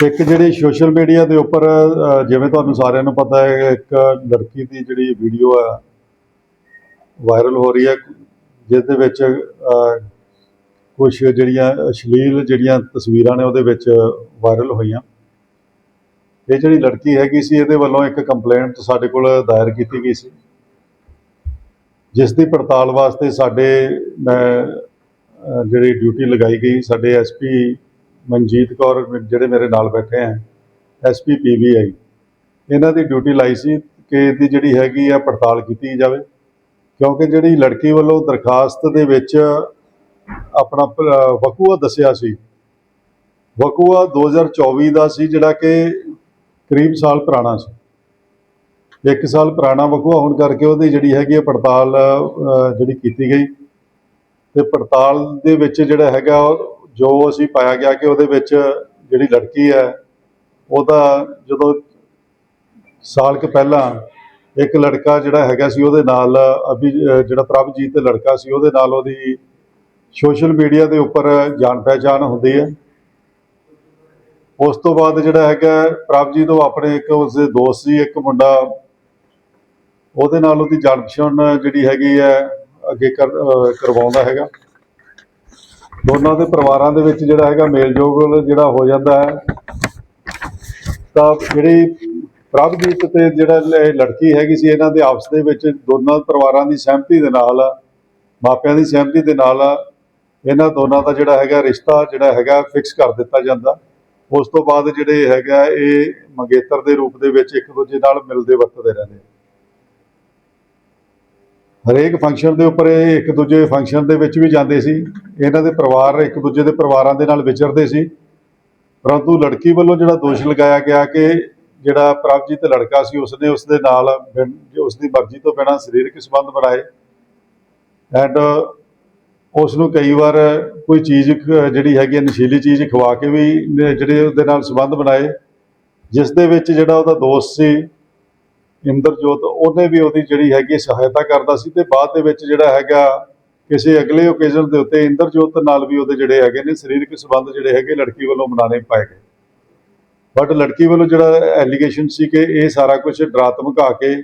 ਇੱਕ ਜਿਹੜੀ social media ਦੇ ਉੱਪਰ ਜਿਵੇਂ ਤੁਹਾਨੂੰ ਸਾਰਿਆਂ ਨੂੰ ਪਤਾ ਹੈ, ਇੱਕ ਲੜਕੀ ਦੀ ਜਿਹੜੀ ਵੀਡੀਓ ਆ, ਵਾਇਰਲ ਹੋ ਰਹੀ ਹੈ ਜਿਸ ਦੇ ਵਿੱਚ ਕੁਝ ਜਿਹੜੀਆਂ ਅਸ਼ਲੀਲ ਜਿਹੜੀਆਂ ਤਸਵੀਰਾਂ ਨੇ ਉਹਦੇ ਵਿੱਚ ਵਾਇਰਲ ਹੋਈਆਂ। ਇਹ ਜਿਹੜੀ ਲੜਕੀ ਹੈਗੀ ਸੀ, ਇਹਦੇ ਵੱਲੋਂ ਇੱਕ ਕੰਪਲੇਂਟ ਸਾਡੇ ਕੋਲ ਦਾਇਰ ਕੀਤੀ ਗਈ ਸੀ। ਜਿਸ ਦੀ ਪੜਤਾਲ ਵਾਸਤੇ ਸਾਡੇ, ਮੈਂ ਜਿਹੜੀ ਡਿਊਟੀ ਲਗਾਈ ਗਈ, ਸਾਡੇ ਐਸਪੀ ਮਨਜੀਤ ਕੌਰ ਜਿਹੜੇ ਮੇਰੇ ਨਾਲ ਬੈਠੇ ਆ ਐਸਪੀ ਪੀਬੀਆਈ ਇਹਨਾਂ ਦੀ ਡਿਊਟੀ ਲਾਈ ਸੀ ਕਿ ਇਹਦੀ ਜਿਹੜੀ ਹੈਗੀ ਆ ਪੜਤਾਲ ਕੀਤੀ ਜਾਵੇ, ਕਿਉਂਕਿ ਜਿਹੜੀ ਲੜਕੀ ਵੱਲੋਂ ਦਰਖਾਸਤ ਦੇ ਵਿੱਚ ਆਪਣਾ ਵਕੂਆ ਦੱਸਿਆ ਸੀ, ਵਕੂਆ 2024 ਦਾ ਸੀ ਜਿਹੜਾ ਕਿ ਕਰੀਬ ਸਾਲ ਪੁਰਾਣਾ ਸੀ। ਇੱਕ ਸਾਲ ਪੁਰਾਣਾ ਵਕੂਆ ਹੋਣ ਕਰਕੇ ਉਹਦੀ ਜਿਹੜੀ ਹੈਗੀ ਆ ਪੜਤਾਲ ਜਿਹੜੀ ਕੀਤੀ ਗਈ, ਤੇ ਪੜਤਾਲ ਦੇ ਵਿੱਚ ਜਿਹੜਾ ਹੈਗਾ ਜੋ ਅਸੀਂ ਪਾਇਆ ਗਿਆ ਕਿ ਉਹਦੇ ਵਿੱਚ ਜਿਹੜੀ ਲੜਕੀ ਹੈ ਉਹਦਾ ਜਦੋਂ ਸਾਲ ਕੁ ਪਹਿਲਾਂ ਇੱਕ ਲੜਕਾ ਜਿਹੜਾ ਹੈਗਾ ਸੀ ਉਹਦੇ ਨਾਲ ਅਭੀ ਅ, ਜਿਹੜਾ ਪ੍ਰਭਜੀਤ ਲੜਕਾ ਸੀ ਉਹਦੇ ਨਾਲ ਉਹਦੀ ਸੋਸ਼ਲ ਮੀਡੀਆ ਦੇ ਉੱਪਰ ਜਾਣ ਪਹਿਚਾਣ ਹੁੰਦੀ ਹੈ। ਉਸ ਤੋਂ ਬਾਅਦ ਜਿਹੜਾ ਹੈਗਾ ਪ੍ਰਭਜੀਤ ਉਹ ਆਪਣੇ ਇੱਕ ਉਸਦੇ ਦੋਸਤ ਸੀ ਇੱਕ ਮੁੰਡਾ। ਉਹਦੇ ਨਾਲ ਉਹਦੀ ਜਾਣ ਪਛਾਣ ਜਿਹੜੀ ਹੈਗੀ ਹੈ ਅੱਗੇ ਕਰ ਕਰਵਾਉਂਦਾ ਹੈਗਾ। ਦੋਨਾਂ ਦੇ ਪਰਿਵਾਰਾਂ ਦੇ ਵਿੱਚ ਜਿਹੜਾ ਹੈਗਾ ਮੇਲਜੋਲ ਜਿਹੜਾ ਹੋ ਜਾਂਦਾ ਹੈ। ਤਾਂ ਜਿਹੜੀ ਪ੍ਰਭਜੀਤ ਤੇ ਜਿਹੜਾ ਲੜਕੀ ਹੈਗੀ ਸੀ, ਇਹਨਾਂ ਦੇ ਆਪਸ ਦੇ ਵਿੱਚ ਦੋਨਾਂ ਪਰਿਵਾਰਾਂ ਦੀ ਸਹਿਮਤੀ ਦੇ ਨਾਲ, ਮਾਪਿਆਂ ਦੀ ਸਹਿਮਤੀ ਦੇ ਨਾਲ ਇਹਨਾਂ ਦੋਨਾਂ ਦਾ ਜਿਹੜਾ ਹੈਗਾ ਰਿਸ਼ਤਾ ਜਿਹੜਾ ਹੈਗਾ ਫਿਕਸ ਕਰ ਦਿੱਤਾ ਜਾਂਦਾ। ਉਸ ਤੋਂ ਬਾਅਦ ਜਿਹੜੇ ਹੈਗਾ ਇਹ ਮੰਗੇਤਰ ਦੇ ਰੂਪ ਦੇ ਵਿੱਚ ਇੱਕ ਦੂਜੇ ਨਾਲ ਮਿਲਦੇ ਵਰਤਦੇ ਰਹਿੰਦੇ ਹਰੇਕ ਫੰਕਸ਼ਨ ਦੇ ਉੱਪਰ ਇਹ ਇੱਕ ਦੂਜੇ ਫੰਕਸ਼ਨ ਦੇ ਵਿੱਚ ਵੀ ਜਾਂਦੇ ਸੀ। ਇਹਨਾਂ ਦੇ ਪਰਿਵਾਰ ਇੱਕ ਦੂਜੇ ਦੇ ਪਰਿਵਾਰਾਂ ਦੇ ਨਾਲ ਵਿਚਰਦੇ ਸੀ। ਪਰੰਤੂ ਲੜਕੀ ਵੱਲੋਂ ਜਿਹੜਾ ਦੋਸ਼ ਲਗਾਇਆ ਗਿਆ ਕਿ ਜਿਹੜਾ ਪ੍ਰਭਜੀਤ ਲੜਕਾ ਸੀ, ਉਸਨੇ ਉਸਦੇ ਨਾਲ ਬਿਨ- ਜੋ ਉਸ ਦੀ ਮਰਜ਼ੀ ਤੋਂ ਬਿਨਾਂ ਸਰੀਰਕ ਸੰਬੰਧ ਬਣਾਏ। ਐਂਡ ਉਸ ਨੂੰ ਕਈ ਵਾਰ ਕੋਈ ਚੀਜ਼ ਜਿਹੜੀ ਹੈਗੀ ਹੈ ਨਸ਼ੀਲੀ ਚੀਜ਼ ਖਵਾ ਕੇ ਵੀ ਜਿਹੜੇ ਉਹਦੇ ਨਾਲ ਸੰਬੰਧ ਬਣਾਏ। ਜਿਸ ਦੇ ਵਿੱਚ ਜਿਹੜਾ ਉਹਦਾ ਦੋਸਤ ਸੀ ਇੰਦਰਜੋਤ, ਉਹਨੇ ਵੀ ਉਹਦੀ ਜਿਹੜੀ ਹੈਗੀ ਸਹਾਇਤਾ ਕਰਦਾ ਸੀ ਤੇ ਬਾਅਦ ਦੇ ਵਿੱਚ ਜਿਹੜਾ ਹੈਗਾ ਕਿਸੇ ਅਗਲੇ ਓਕੇਜ਼ਨ ਦੇ ਉੱਤੇ ਇੰਦਰਜੋਤ ਨਾਲ ਵੀ ਉਹਦੇ ਜਿਹੜੇ ਹੈਗੇ ਨੇ ਸਰੀਰਕ ਸੰਬੰਧ ਜਿਹੜੇ ਹੈਗੇ ਲੜਕੀ ਵੱਲੋਂ ਬਣਾਣੇ ਪਾਏ ਗਏ। ਬਟ ਲੜਕੀ ਵੱਲੋਂ ਜਿਹੜਾ ਐਲੀਗੇਸ਼ਨ ਸੀ ਕਿ ਇਹ ਸਾਰਾ ਕੁਝ ਡਰਾ ਧਮਕਾ ਕੇ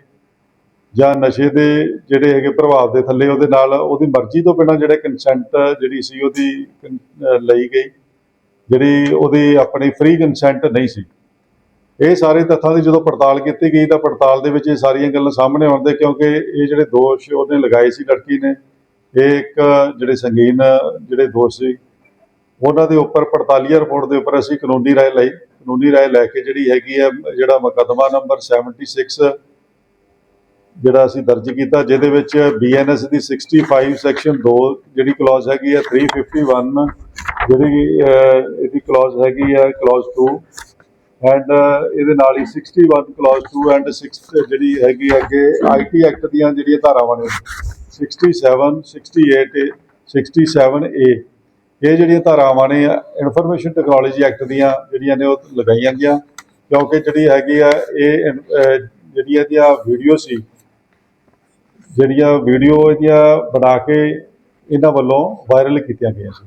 ਜਾਂ ਨਸ਼ੇ ਦੇ ਜਿਹੜੇ ਹੈਗੇ ਪ੍ਰਭਾਵ ਦੇ ਥੱਲੇ ਉਹਦੇ ਨਾਲ ਉਹਦੀ ਮਰਜ਼ੀ ਤੋਂ ਬਿਨਾਂ ਜਿਹੜੇ ਕੰਸੈਂਟ ਜਿਹੜੀ ਸੀ ਉਹਦੀ ਕਨ- ਲਈ ਗਈ। ਜਿਹੜੀ ਉਹਦੀ ਆਪਣੀ ਫ੍ਰੀ ਕੰਸੈਂਟ ਨਹੀਂ ਸੀ। ਇਹ ਸਾਰੇ ਤੱਥਾਂ ਦੀ ਜਦੋਂ ਪੜਤਾਲ ਕੀਤੀ ਗਈ ਤਾਂ ਪੜਤਾਲ ਦੇ ਵਿੱਚ ਇਹ ਸਾਰੀਆਂ ਗੱਲਾਂ ਸਾਹਮਣੇ ਆਉਂਦੇ ਕਿਉਂਕਿ ਇਹ ਜਿਹੜੇ ਦੋਸ਼ ਉਹਨੇ ਲਗਾਏ ਸੀ, ਲੜਕੀ ਨੇ, ਇਹ ਇੱਕ ਜਿਹੜੇ ਸੰਗੀਨ, ਜਿਹੜੇ ਦੋਸ਼ ਸੀ, ਉਹਨਾਂ ਦੇ ਉੱਪਰ ਪੜਤਾਲੀਆ ਰਿਪੋਰਟ ਦੇ ਉੱਪਰ ਅਸੀਂ ਕਾਨੂੰਨੀ ਰਾਏ ਲਈ, ਕਾਨੂੰਨੀ ਰਾਏ ਲੈ ਕੇ ਜਿਹੜੀ ਹੈਗੀ ਹੈ, ਜਿਹੜਾ ਮੁਕੱਦਮਾ ਨੰਬਰ 76 ਜਿਹੜਾ ਅਸੀਂ ਦਰਜ ਕੀਤਾ, ਜਿਹਦੇ ਵਿੱਚ ਬੀਐਨਐਸ ਦੀ 65 ਸੈਕਸ਼ਨ 2 ਜਿਹੜੀ ਕਲੌਜ਼ ਹੈਗੀ ਹੈ 351 ਜਿਹੜੀ ਇਹਦੀ ਕਲੌਜ਼ ਹੈਗੀ ਹੈ ਕਲੌਜ਼ 2 ਐਂਡ uh, ਇਹਦੇ ਨਾਲ ਹੀ 61 ਕਲੌਜ਼ 2 ਐਂਡ 6 ਜਿਹੜੀ ਹੈਗੀ ਹੈ ਅੱਗੇ ਆਈਟੀ ਐਕਟ ਦੀਆਂ ਜਿਹੜੀਆਂ ਧਾਰਾਵਾਂ ਨੇ 67 68 67 ਏ ਇਹ ਜਿਹੜੀਆਂ ਧਾਰਾਵਾਂ ਨੇ ਇਨਫੋਰਮੇਸ਼ਨ ਟੈਕਨੋਲੋਜੀ ਐਕਟ ਦੀਆਂ ਜਿਹੜੀਆਂ ਨੇ ਉਹ ਲਗਾਈਆਂ ਗਈਆਂ। ਕਿਉਂਕਿ ਜਿਹੜੀ ਹੈਗੀ ਆ ਇਹ ਅਹ, ਜਿਹੜੀ ਇਹਦੀਆਂ ਵੀਡੀਓ ਸੀ ਜਿਹੜੀਆਂ ਵੀਡੀਓ ਇਹਦੀਆਂ ਬਣਾ ਕੇ ਇਹਨਾਂ ਵੱਲੋਂ ਵਾਇਰਲ ਕੀਤੀਆਂ ਗਈਆਂ ਸੀ।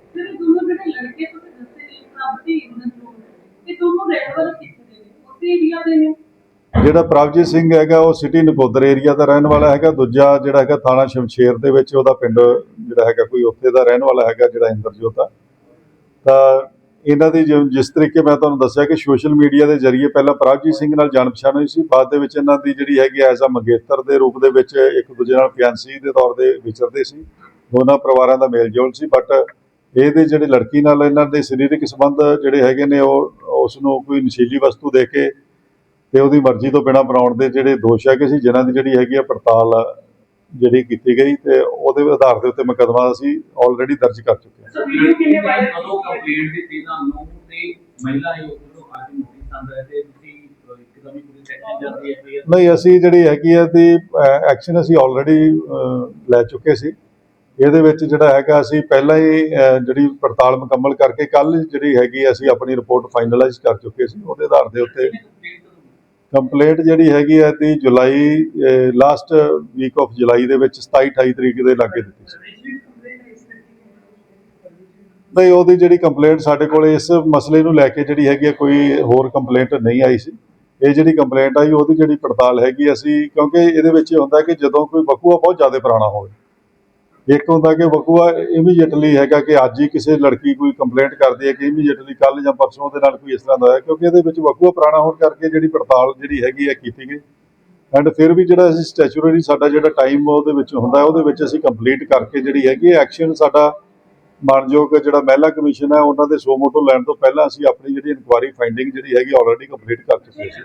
ਰਹਿਣ ਵਾਲੇ ਕਿੱਥੇ ਦੇ ਨੇ ਉਸੇ ਏਰੀਆ ਦੇ ਨੇ ਜਿਹੜਾ ਪ੍ਰਭਜੀਤ ਸਿੰਘ ਹੈਗਾ, ਉਹ ਸਿਟੀ ਨਕੋਦਰ ਏਰੀਆ ਦਾ ਰਹਿਣ ਵਾਲਾ ਹੈਗਾ। ਦੂਜਾ ਜਿਹੜਾ ਹੈਗਾ, ਥਾਣਾ ਸ਼ਮਸ਼ੇਰ ਦੇ ਵਿੱਚ ਉਹਦਾ ਪਿੰਡ ਜਿਹੜਾ ਹੈਗਾ, ਕੋਈ ਉੱਥੇ ਦਾ ਰਹਿਣ ਵਾਲਾ ਹੈਗਾ, ਜਿਹੜਾ ਇੰਦਰਜੋਤ ਆ। ਤਾਂ ਇਹਨਾਂ ਦੀ ਜਿ- ਜਿਸ ਤਰੀਕੇ ਮੈਂ ਤੁਹਾਨੂੰ ਦੱਸਿਆ ਕਿ ਸੋਸ਼ਲ ਮੀਡੀਆ ਦੇ ਜ਼ਰੀਏ ਪਹਿਲਾਂ ਪ੍ਰਭਜੀਤ ਸਿੰਘ ਨਾਲ ਜਾਣ ਪਛਾਣ ਹੋਈ ਸੀ, ਬਾਅਦ ਦੇ ਵਿੱਚ ਇਹਨਾਂ ਦੀ ਜਿਹੜੀ ਹੈਗੀ ਐਜ਼ ਅ ਮੰਗੇਤਰ ਦੇ ਰੂਪ ਦੇ ਵਿੱਚ ਇੱਕ ਦੂਜੇ ਨਾਲ ਫਿਆਂਸੀ ਦੇ ਤੌਰ ਤੇ ਵਿਚਰਦੇ ਸੀ। ਦੋਨਾਂ ਪਰਿਵਾਰਾਂ ਦਾ ਮੇਲ ਜੋਲ ਸੀ ਬਟ ਇਹਦੇ ਜਿਹੜੇ ਲੜਕੀ ਨਾਲ ਇਹਨਾਂ ਦੇ ਸਰੀਰਕ ਸੰਬੰਧ ਜਿਹੜੇ ਹੈਗੇ ਨੇ ਉਹ ਉਸ ਨੂੰ ਕੋਈ ਨਸ਼ੀਲੀ ਵਸਤੂ ਦੇ ਕੇ ਤੇ ਉਹਦੀ ਮਰਜ਼ੀ ਤੋਂ ਬਿਨਾਂ ਬਣਾਉਣ ਦੇ ਜਿਹੜੇ ਦੋਸ਼ ਹੈਗੇ ਸੀ ਜਿਨ੍ਹਾਂ ਦੀ ਜਿਹੜੀ ਹੈਗੀ ਆ ਪੜਤਾਲ ਜਿਹੜੀ ਕੀਤੀ ਗਈ ਤੇ ਉਹਦੇ ਆਧਾਰ ਦੇ ਉੱਤੇ ਮੁਕੱਦਮਾ ਅਸੀਂ ਆਲਰੇਡੀ ਦਰਜ ਕਰ ਚੁੱਕੇ ਹਾਂ। ਸੋ ਵੀਡੀਓ ਕਿੰਨੇ ਵਾਇਰਲ ਕਦੋਂ ਕੰਪਲੇਂਟ ਦਿੱਤੀ ਤੁਹਾਨੂੰ ਤੇ ਮਹਿਲਾ ਆਯੋਗ ਵੱਲੋਂ ਅੱਜ ਨੋਟਿਸ ਆਂਦਾ ਹੈ ਤੇ ਤੁਸੀਂ ਇੱਕਦਮ ਹੀ ਪੁਲਿਸ ਐਕਸ਼ਨ ਜਾਂਦੀ ਹੈ ਨਹੀਂ ਅਸੀਂ ਜਿਹੜੀ ਹੈਗੀ ਆ ਦੀ ਐਕਸ਼ਨ ਅਸੀਂ ਆਲਰੇਡੀ ਲੈ ਚੁੱਕੇ ਸੀ। ਇਹਦੇ ਵਿੱਚ ਜਿਹੜਾ ਹੈਗਾ ਅਸੀਂ ਪਹਿਲਾਂ ਹੀ ਜਿਹੜੀ ਪੜਤਾਲ ਮੁਕੰਮਲ ਕਰਕੇ ਕੱਲ ਜਿਹੜੀ ਹੈਗੀ ਅਸੀਂ ਆਪਣੀ ਰਿਪੋਰਟ ਫਾਈਨਲਾਈਜ਼ ਕਰ ਚੁੱਕੇ ਸੀ, ਉਹਦੇ ਆਧਾਰ ਦੇ ਉੱਤੇ। ਕੰਪਲੇਂਟ ਜਿਹੜੀ ਹੈਗੀ ਹੈ ਦੀ July last week of July ਦੇ ਵਿੱਚ 27 28 ਤਰੀਕ ਦੇ ਲਾਗੇ ਦਿੱਤੀ ਸੀ। ਨਹੀਂ, ਉਹਦੀ ਜਿਹੜੀ ਕੰਪਲੇਂਟ ਸਾਡੇ ਕੋਲ ਇਸ ਮਸਲੇ ਨੂੰ ਲੈ ਕੇ ਜਿਹੜੀ ਹੈਗੀ ਹੈ ਕੋਈ ਹੋਰ ਕੰਪਲੇਂਟ ਨਹੀਂ ਆਈ ਸੀ। ਇਹ ਜਿਹੜੀ ਕੰਪਲੇਂਟ ਆਈ, ਉਹਦੀ ਜਿਹੜੀ ਪੜਤਾਲ ਹੈਗੀ ਅਸੀਂ, ਕਿਉਂਕਿ ਇਹਦੇ ਵਿੱਚ ਇਹ ਹੁੰਦਾ ਕਿ ਜਦੋਂ ਕੋਈ ਬਕੂਆ ਬਹੁਤ ਜ਼ਿਆਦਾ ਪੁਰਾਣਾ ਹੋਵੇ। ਇੱਕ ਹੁੰਦਾ ਕਿ ਵਕੂਆ ਇਮੀਡੀਏਟਲੀ ਹੈਗਾ ਕਿ ਅੱਜ ਹੀ ਕਿਸੇ ਲੜਕੀ ਕੋਈ ਕੰਪਲੇਂਟ ਕਰਦੀ ਹੈ ਕਿ ਇਮੀਡੀਏਟਲੀ ਕੱਲ ਜਾਂ ਪਰਸੋਂ ਦੇ ਨਾਲ ਕੋਈ ਇਸ ਤਰ੍ਹਾਂ ਦਾ ਹੋਇਆ, ਕਿਉਂਕਿ ਇਹਦੇ ਵਿੱਚ ਵਕੂਆ ਪੁਰਾਣਾ ਹੋਣ ਕਰਕੇ ਜਿਹੜੀ ਪੜਤਾਲ ਜਿਹੜੀ ਹੈਗੀ ਹੈ ਕੀਤੀ ਗਈ। ਐਂਡ ਫਿਰ ਵੀ ਜਿਹੜਾ ਅਸੀਂ ਸਟੈਚੂਰਰੀ ਸਾਡਾ ਜਿਹੜਾ ਟਾਈਮ ਉਹਦੇ ਵਿੱਚ ਹੁੰਦਾ, ਉਹਦੇ ਵਿੱਚ ਅਸੀਂ ਕੰਪਲੀਟ ਕਰਕੇ ਜਿਹੜੀ ਹੈਗੀ ਐਕਸ਼ਨ ਸਾਡਾ ਮਾਨਯੋਗ ਜਿਹੜਾ ਮਹਿਲਾ ਕਮਿਸ਼ਨ ਹੈ, ਉਹਨਾਂ ਦੇ ਸੋ ਲੈਣ ਤੋਂ ਪਹਿਲਾਂ ਅਸੀਂ ਆਪਣੀ ਜਿਹੜੀ ਇਨਕੁਆਰੀ ਫਾਈਂਡਿੰਗ ਜਿਹੜੀ ਹੈਗੀ ਆਲਰੇਡੀ ਕੰਪਲੀਟ ਕਰ ਚੁੱਕੇ ਸੀ।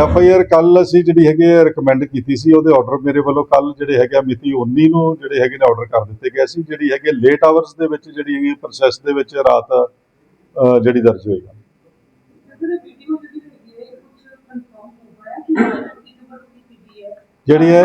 ਐਫ ਆਈ ਆਰ ਕੱਲ ਅਸੀਂ ਜਿਹੜੀ ਹੈਗੀ ਰეკਮੈਂਡ ਕੀਤੀ ਸੀ, ਉਹਦੇ ਆਰਡਰ ਮੇਰੇ ਵੱਲੋਂ ਕੱਲ ਜਿਹੜੇ ਹੈਗੇ ਆ ਮਿਤੀ 19 ਨੂੰ ਜਿਹੜੇ ਹੈਗੇ ਨੇ ਆਰਡਰ ਕਰ ਦਿੱਤੇ ਗਏ ਸੀ, ਜਿਹੜੀ ਹੈਗੇ ਲੇਟ ਆਵਰਸ ਦੇ ਵਿੱਚ ਜਿਹੜੀ ਹੈਗੀ ਪ੍ਰੋਸੈਸ ਦੇ ਵਿੱਚ ਰਾਤ ਜਿਹੜੀ ਦਰਜ ਹੋਏਗਾ ਜਿਹੜੀ ਹੈ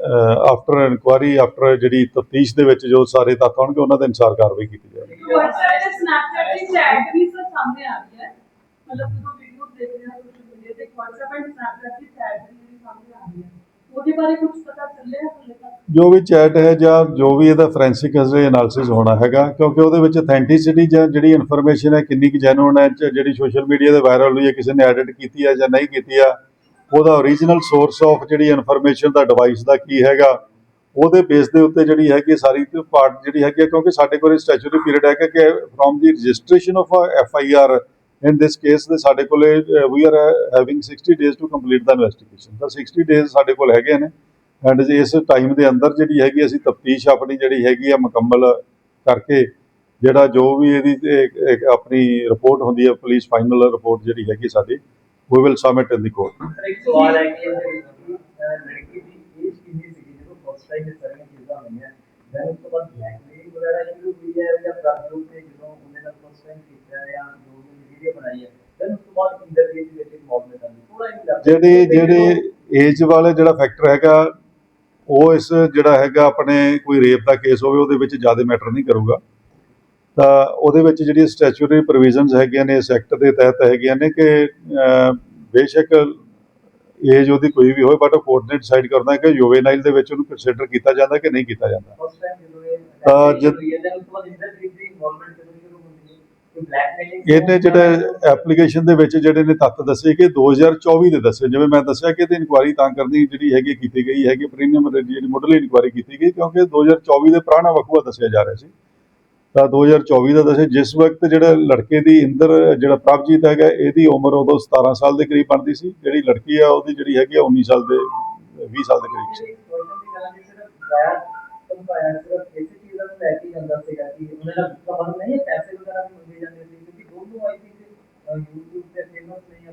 ਆਫਟਰ ਇਨਕੁਆਰੀ ਆਫਟਰ ਜਿਹੜੀ ਤਫਤੀਸ਼ ਦੇ ਵਿੱਚ ਜੋ ਸਾਰੇ ਤੱਥ ਆਉਣਗੇ ਉਹਨਾਂ ਦੇ ਅਨੁਸਾਰ ਕਾਰਵਾਈ ਕੀਤੀ ਜਾਵੇਗੀ। WhatsApp ਤੇ Snapchat ਦੀ ਚੈਟ ਵੀ ਸਰ ਸਾਹਮਣੇ ਆ ਰਹੀ ਹੈ। ਮਤਲਬ ਜਦੋਂ ਵੀਡੀਓ ਦੇਖ ਰਹੇ ਹਾਂ ਸੋਸ਼ਲ ਮੀਡੀਆ ਤੇ WhatsApp ਐਂਡ Snapchat ਦੀ ਚੈਟ ਵੀ ਜਿਹੜੀ ਸਾਹਮਣੇ ਆ ਰਹੀ ਹੈ। ਉਹਦੇ ਬਾਰੇ ਕੁਝ ਪਤਾ ਚੱਲਿਆ ਹਾਲੇ ਤੱਕ? ਜੋ ਵੀ ਚੈਟ ਹੈ ਜਾਂ ਜੋ ਵੀ ਇਹਦਾ ਫੋਰੈਂਸਿਕ ਐਨਾਲਿਸਿਸ ਹੋਣਾ ਹੈਗਾ ਕਿਉਂਕਿ ਉਹਦੇ ਵਿੱਚ ਅਥੈਂਟਿਸਿਟੀ ਜਾਂ ਜਿਹੜੀ ਇਨਫੋਰਮੇਸ਼ਨ ਹੈ ਕਿੰਨੀ ਕੁ ਜੈਨੂਇਨ ਹੈ ਜਿਹੜੀ ਸੋਸ਼ਲ ਮੀਡੀਆ ਤੇ ਵਾਇਰਲ ਹੋਈ ਹੈ ਕਿਸੇ ਨੇ ਐਡਿਟ ਕੀਤੀ ਹੈ ਜਾਂ ਨਹੀਂ ਕੀਤੀ ਆ ਉਹਦਾ ਓਰੀਜਨਲ ਸੋਰਸ ਆਫ ਜਿਹੜੀ ਇਨਫੋਰਮੇਸ਼ਨ ਦਾ ਡਿਵਾਈਸ ਦਾ ਕੀ ਹੈਗਾ, ਉਹਦੇ ਬੇਸ ਦੇ ਉੱਤੇ ਜਿਹੜੀ ਹੈਗੀ ਸਾਰੀ ਪਾਰਟ ਜਿਹੜੀ ਹੈਗੀ ਹੈ ਕਿਉਂਕਿ ਸਾਡੇ ਕੋਲ ਸਟੈਚੂਰੀ ਪੀਰੀਅਡ ਹੈਗਾ ਕਿ from the registration of F I R in this case ਦੇ ਸਾਡੇ ਕੋਲ we are having 60 days to complete the investigation ਤਾਂ 60 ਡੇਜ਼ ਸਾਡੇ ਕੋਲ ਹੈਗੇ ਨੇ ਐਂਡ ਇਸ ਟਾਈਮ ਦੇ ਅੰਦਰ ਜਿਹੜੀ ਹੈਗੀ ਅਸੀਂ ਤਫਤੀਸ਼ ਆਪਣੀ ਜਿਹੜੀ ਹੈਗੀ ਆ, ਮੁਕੰਮਲ ਕਰਕੇ ਜਿਹੜਾ ਜੋ ਵੀ ਇਹਦੀ ਆਪਣੀ ਰਿਪੋਰਟ ਹੁੰਦੀ ਹੈ ਪੁਲਿਸ ਫਾਈਨਲ ਰਿਪੋਰਟ ਜਿਹੜੀ ਹੈਗੀ ਸਾਡੀ ਦੇ ਵਿੱਚ ਇਨਵੋਲਵਮੈਂਟ ਆਉਂਦੀ ਥੋੜਾ ਜਿਹਾ ਜਿਹੜੀ ਜਿਹੜੇ ਏਜ ਵਾਲੇ ਜਿਹੜਾ ਫੈਕਟਰ ਹੈਗਾ ਉਹ ਇਸ ਜਿਹੜਾ ਹੈਗਾ ਆਪਣੇ ਕੋਈ ਰੇਪ ਦਾ ਕੇਸ ਹੋਵੇ ਉਹਦੇ ਵਿੱਚ ਜ਼ਿਆਦਾ ਮੈਟਰ ਨਹੀਂ ਕਰੂਗਾ। ਤਾਂ ਉਹਦੇ ਵਿੱਚ ਜਿਹੜੀ ਸਟੈਚੂਟਰੀ ਪ੍ਰੋਵੀਜ਼ਨਸ ਹੈਗੀਆਂ ਨੇ ਇਸ ਐਕਟ ਦੇ ਤਹਿਤ ਹੈਗੀਆਂ ਨੇ ਕਿ ਬੇਸ਼ੱਕ ਏਜ ਉਹਦੀ ਕੋਈ ਵੀ ਹੋਵੇ ਬਟ ਕੋਰਟ ਨੇ ਡਿਸਾਈਡ ਕਰਨਾ ਹੈ ਕਿ ਜੁਵੇਨਾਈਲ ਦੇ ਵਿੱਚ ਉਹਨੂੰ ਕੰਸੀਡਰ ਕੀਤਾ ਜਾਂਦਾ ਕਿ ਨਹੀਂ ਕੀਤਾ ਜਾਂਦਾ। ਤਾਂ ਜਦ- ਹੈ ਤੋਂ ਹੈ? ਇਹਨੇ ਜਿਹੜੇ ਐਪਲੀਕੇਸ਼ਨ ਦੇ ਵਿੱਚ ਜਿਹੜੇ ਨੇ ਤੱਥ ਦੱਸੇ ਕਿ 2024 ਦੇ ਦੱਸੇ। ਜਿਵੇਂ ਮੈਂ ਦੱਸਿਆ ਕਿ ਇਹਦੀ ਇਨਕੁਆਰੀ ਤਾਂ ਕਰਨੀ ਜਿਹੜੀ ਹੈਗੀ ਕੀਤੀ ਗਈ ਹੈਗੀ ਪ੍ਰੀਮੀਅਮ ਜਿਹੜੀ ਮੁੱਢਲੀ ਇਨਕੁਆਰੀ ਕੀਤੀ ਗਈ ਕਿਉਂਕਿ 2024 ਦੇ ਪੁਰਾਣਾ ਵਕੂਆ ਦੱਸਿਆ ਜਾ ਰਿਹਾ ਸੀ। ਤਾਂ 2024 ਦਾ ਦੱਸੇ ਜਿਸ ਵਕਤ ਜਿਹੜਾ ਲੜਕੇ ਦੀ ਇੰਦਰ ਜਿਹੜਾ ਪ੍ਰਭਜੀਤ ਹੈਗਾ ਇਹਦੀ ਉਮਰ ਉਦੋਂ 17 ਸਾਲ ਦੇ ਕਰੀਬ ਬਣਦੀ ਸੀ ਜਿਹੜੀ ਲੜਕੀ ਆ ਉਹਦੀ ਜਿਹੜੀ ਹੈਗੀ ਆ 19 ਸਾਲ ਦੇ 20 ਸਾਲ ਦੇ ਕਰੀਬ ਸੀ YouTube ਤੇ ਫੇਮਸ ਨਹੀਂ ਆ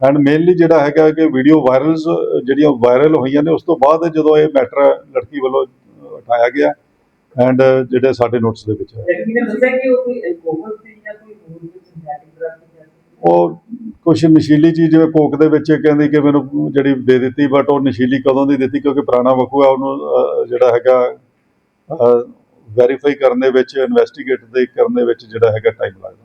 ਐਂਡ ਮੇਨਲੀ ਜਿਹੜਾ ਹੈਗਾ ਕਿ ਵੀਡੀਓ ਵਾਇਰਲਸ ਜਿਹੜੀਆਂ ਵਾਇਰਲ ਹੋਈਆਂ ਨੇ ਉਸ ਤੋਂ ਬਾਅਦ ਜਦੋਂ ਇਹ ਮੈਟਰ ਲੜਕੀ ਵੱਲੋਂ ਉਠਾਇਆ ਗਿਆ ਐਂਡ ਜਿਹੜੇ ਸਾਡੇ ਨੋਟਿਸ ਦੇ ਵਿੱਚ ਹੈ। ਉਹ ਕੁਛ ਨਸ਼ੀਲੀ ਚੀਜ਼ ਜਿਵੇਂ ਕੋਕ ਦੇ ਵਿੱਚ ਕਹਿੰਦੀ ਕਿ ਮੈਨੂੰ ਜਿਹੜੀ ਦੇ ਦਿੱਤੀ ਬਟ ਉਹ ਨਸ਼ੀਲੀ ਕਦੋਂ ਦੀ ਦਿੱਤੀ ਕਿਉਂਕਿ ਪੁਰਾਣਾ ਵਕੂਆ ਉਹਨੂੰ ਅਹ, ਜਿਹੜਾ ਹੈਗਾ ਵੈਰੀਫਾਈ ਕਰਨ ਦੇ ਵਿੱਚ ਇਨਵੈਸਟੀਗੇਟ ਦੇ ਕਰਨ ਦੇ ਵਿੱਚ ਜਿਹੜਾ ਹੈਗਾ ਟਾਈਮ ਲੱਗਦਾ।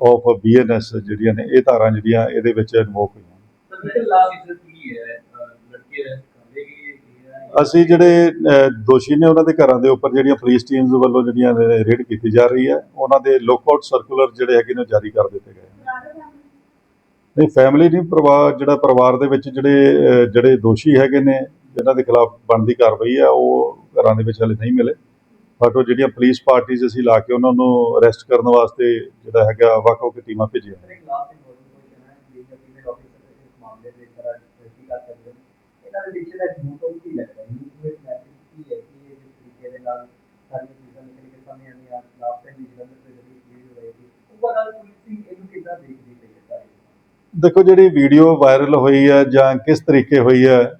ਆਫ ਬੀਐਨਐਸ ਜਿਹੜੀਆਂ ਨੇ ਇਹ ਧਾਰਾਂ ਜਿਹੜੀਆਂ ਇਹਦੇ ਵਿੱਚ ਇਨਵੋਕ ਹੋਈਆਂ ਅਸੀਂ ਜਿਹੜੇ ਦੋਸ਼ੀ ਨੇ ਉਹਨਾਂ ਦੇ ਘਰਾਂ ਦੇ ਉੱਪਰ ਜਿਹੜੀਆਂ ਪੁਲਿਸ ਟੀਮਸ ਵੱਲੋਂ ਜਿਹੜੀਆਂ ਰੇਡ ਕੀਤੀ ਜਾ ਰਹੀ ਹੈ ਉਹਨਾਂ ਦੇ ਲੁੱਕਆਊਟ ਸਰਕੂਲਰ ਜਿਹੜੇ ਹੈਗੇ ਨੇ ਉਹ ਜਾਰੀ ਕਰ ਦਿੱਤੇ ਗਏ ਨੇ। ਨਹੀਂ ਫੈਮਿਲੀ ਨਹੀਂ ਪਰਿਵਾਰ ਜਿਹੜਾ ਪਰਿਵਾਰ ਦੇ ਵਿੱਚ ਜਿਹੜੇ ਜਿਹੜੇ ਦੋਸ਼ੀ ਹੈਗੇ ਨੇ ਜਿਨ੍ਹਾਂ ਦੇ ਖਿਲਾਫ ਬਣਦੀ ਕਾਰਵਾਈ ਹੈ ਉਹ ਘਰਾਂ ਦੇ ਵਿੱਚ ਹਲੇ ਨਹੀਂ ਮਿਲੇ। ਬਟ ਉਹ ਜਿਹੜੀਆਂ ਪੁਲਿਸ ਪਾਰਟੀਆਂ ਅਸੀਂ ਲਾ ਕੇ ਉਹਨਾਂ ਨੂੰ ਅਰੈਸਟ ਕਰਨ ਵਾਸਤੇ ਜਿਹੜਾ ਹੈਗਾ ਵੱਖ-ਵੱਖ ਟੀਮਾਂ ਭੇਜੀਆਂ ਦੇਖੋ ਜਿਹੜੀ ਵੀਡੀਓ ਵਾਇਰਲ ਹੋਈ ਹੈ ਜਾਂ ਕਿਸ ਤਰੀਕੇ ਹੋਈ ਹੈ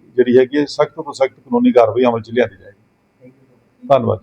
ਜਿਹੜੀ ਹੈਗੀ ਹੈ ਸਖਤ ਤੋਂ ਸਖਤ ਕਾਨੂੰਨੀ ਕਾਰਵਾਈ ਅਮਲ 'ਚ ਲਿਆਂਦੀ ਜਾਏਗੀ। ਧੰਨਵਾਦ।